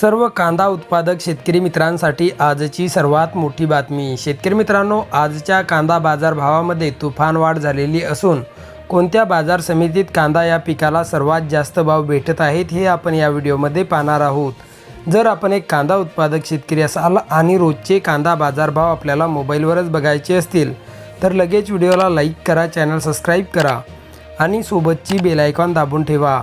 सर्व कांदा उत्पादक शेतकरी मित्रांसाठी आजची सर्वात मोठी बातमी. शेतकरी मित्रांनो आजच्या कांदा बाजार भावामध्ये तुफान वाढ झालेली असून कोणत्या बाजार समितीत कांदा या पिकाला सर्वात जास्त भाव भेटत आहेत हे आपण या व्हिडिओमध्ये पाहणार आहोत. जर आपण एक कांदा उत्पादक शेतकरी असाल आणि रोजचे कांदा बाजारभाव आपल्याला मोबाईलवरच बघायचे असतील तर लगेच व्हिडिओला लाईक करा चॅनल सबस्क्राईब करा आणि सोबतची बेल आयकॉन दाबून ठेवा.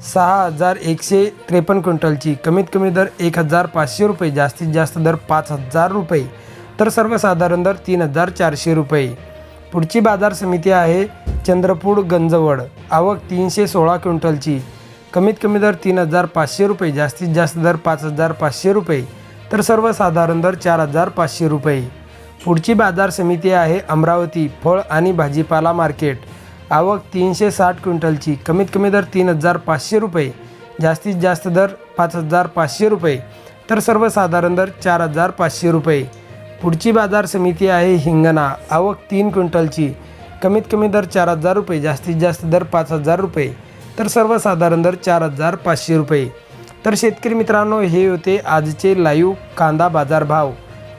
सहा हजार एकशे त्रेपन्न क्विंटलची कमीत कमी दर एक हजार पाचशे रुपये जास्तीत जास्त दर पाच हजार रुपये तर सर्वसाधारण दर तीन हजार चारशे रुपये. पुढची बाजार समिती आहे चंद्रपूर गंजवड आवक तीनशे सोळा क्विंटलची कमीत कमी दर तीन हजार पाचशे रुपये जास्तीत जास्त दर पाच हजार पाचशे रुपये तर सर्वसाधारण दर चार हजार पाचशे रुपये. पुढची बाजार समिती आहे अमरावती फळ आणि भाजीपाला मार्केट आवक तीनशे साठ क्विंटलची. कमीत कमी दर तीन हजार पाचशे रुपये. जास्तीत जास्त दर पाच हजार पाचशे रुपये. तर सर्वसाधारण दर चार हजार पाचशे रुपये. पुढची बाजार समिती आहे हिंगणा. आवक तीन क्विंटलची. कमीत कमी दर चार हजार रुपये. जास्तीत जास्त दर पाच हजार रुपये. तर सर्वसाधारण दर चार हजार पाचशे रुपये. तर शेतकरी मित्रांनो हे होते आजचे लाईव्ह कांदा बाजार भाव.